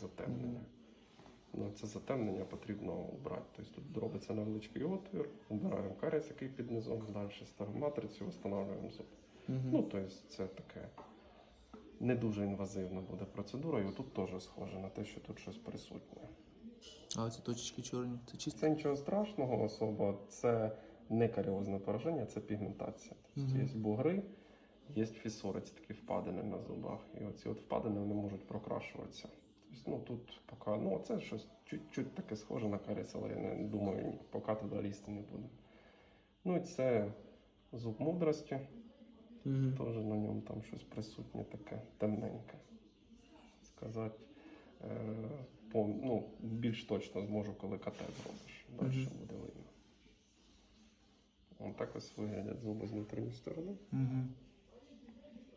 затемнення. Ну, це затемнення потрібно убрати. Тобто тут робиться невеличкий отвір, убираємо каріс, який під низом, далі ставимо матрицю, встановлюємо зуб. Ну, тобто це таке не дуже інвазивна буде процедура, і тут теж схоже на те, що тут щось присутнє. А ці точечки чорні, це чисто. Це нічого страшного особо, це не каріозне пораження, це пігментація. Тобто Мгм. є бугри, є фісури, це такі впадини на зубах. І оці от впадини вони можуть прокрашуватися. Ну тут поки, ну це щось чуть-чуть таке схоже на каріс, але я не думаю, поки туди лізти не буду. Ну і це зуб мудрості. Угу. Теж на ньому там щось присутнє таке темненьке. Сказати, е, по, ну, більш точно зможу, коли КТ зробиш. Далі Мгм. буде видно. Ось так ось виглядять зуби з внутрішньої сторони. Угу.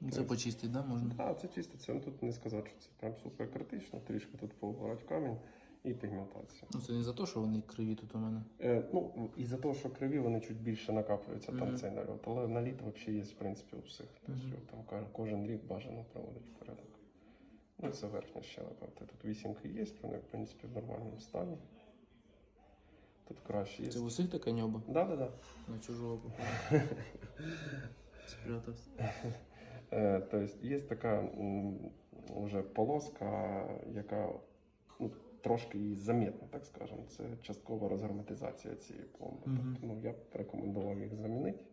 Це почистить, да, можна? Так, це чиститься. Ну, тут не сказати, що це прям супер критично. Трішки тут поубирати камінь і пігментація. Ну це не за те, що вони криві тут у мене. Е, ну, із-за того, що криві, вони чуть більше накаплюються там цей нальот. Але наліт взагалі є, в принципі, у всіх. Тобто, там кожен рік бажано проводить в порядок. Ну, це верхня щелепа. Тут вісімки є, вони, в принципі, в нормальному стані. Тут краще є. Це усіх таке ньоба? Да, да, да. На чужого попав. Спрятався. Е, тобто є така вже полоска, яка ну, трошки її замітна, так скажемо. Це часткова розгерметизація цієї пломби. Мгм. Тобто, ну, я б рекомендував їх замінити.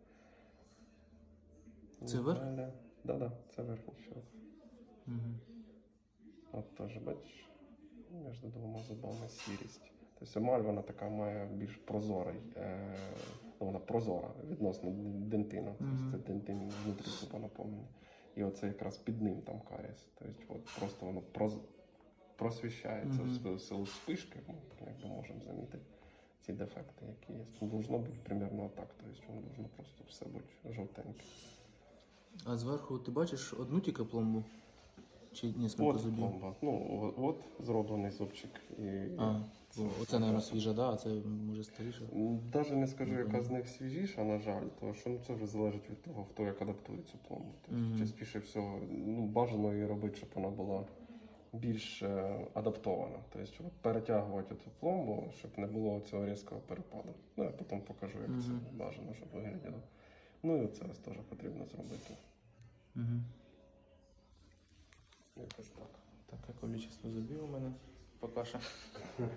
Це верх? Так, да, да, це верхня щелепа. Угу. От теж бачиш, між двома зубами сірість. Тобто емаль вона така має більш прозорий, е, ну, вона прозора відносно дентина. Тобто Мгм. це дентин внутрі зуба наповнений. І оце якраз під ним там каріс. Тобто от просто воно проз, просвіщається Мгм. в силу спишки, ми якби можемо замітити ці дефекти, які є. Ну, Должно бути примерно отак. Тобто воно должно просто все бути жовтеньке. А зверху ти бачиш одну тільки пломбу? Чи несколько От зубів? пломба. Ну, от, от зроблений зубчик. І А, це мабуть, свіжа, да, а це може старіше. Навіть не скажу, яка з них свіжіша, на жаль, тому що ну, це вже залежить від того, хто як адаптує цю пломбу. Тобто, Мгм. частіше всього, ну, бажано її робити, щоб вона була більш е, адаптована. Тобто, щоб перетягувати цю пломбу, щоб не було цього різкого перепаду. Ну, я потім покажу, як Мгм. це бажано, щоб виглядало. Ну і це теж потрібно зробити. Угу. Якось так. Таке количество зубів у мене поки що.